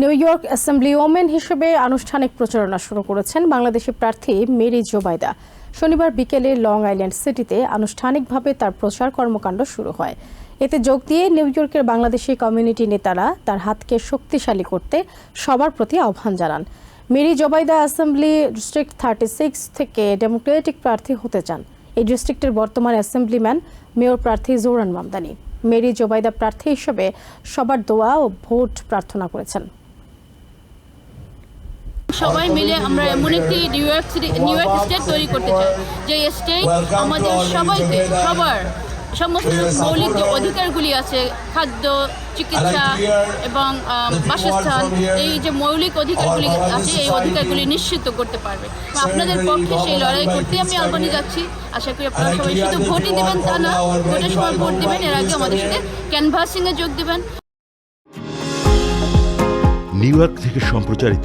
New York assembly women হিসেবে আনুষ্ঠানিক প্রচারণা শুরু করেছেন বাংলাদেশি প্রার্থী মেরি জোবাইদা শনিবার বিকেলে লং আইল্যান্ড সিটিতে আনুষ্ঠানিকভাবে তার প্রচার কর্মকাণ্ড শুরু হয়। এতে যোগ দিয়ে নিউ ইয়র্কের বাংলাদেশি কমিউনিটি নেতারা তার হাতকে শক্তিশালী করতে সবার প্রতি আহ্বান জানান। Mary Zobaida assembly district thirty six থেকে ডেমোক্রেটিক প্রার্থী হতে চান। এই ডিস্ট্রিক্টের বর্তমান অ্যাসেম্বলিম্যান মেয়র প্রার্থী জোরান মামদানি। মেরি জোবাইদা প্রার্থী হিসেবে সবার দোয়া ও ভোট প্রার্থনা করেছেন। সবাই মিলে আমরা এমন একটি New York City New York State তৈরি করতে চাই। যে স্টেট আমাদের সবাইকে, সবার সমস্ত মৌলিক যে অধিকারগুলি আছে, খাদ্য, চিকিৎসা এবং বাসস্থান, এই যে মৌলিক অধিকারগুলি আছে, এই অধিকারগুলি নিশ্চিত করতে পারবে। আপনাদের পক্ষে সেই লড়াই করতে আমি আলবানি যাচ্ছি আশা করি আপনারা সবাই শুধু ভোটই দেবেন তা না, ভোটের সময় ভোট দেবেন, এর আগে আমাদের সাথে ক্যানভাসিংয়ে যোগ দেবেন। নিউ ইয়র্ক থেকে সম্প্রচারিত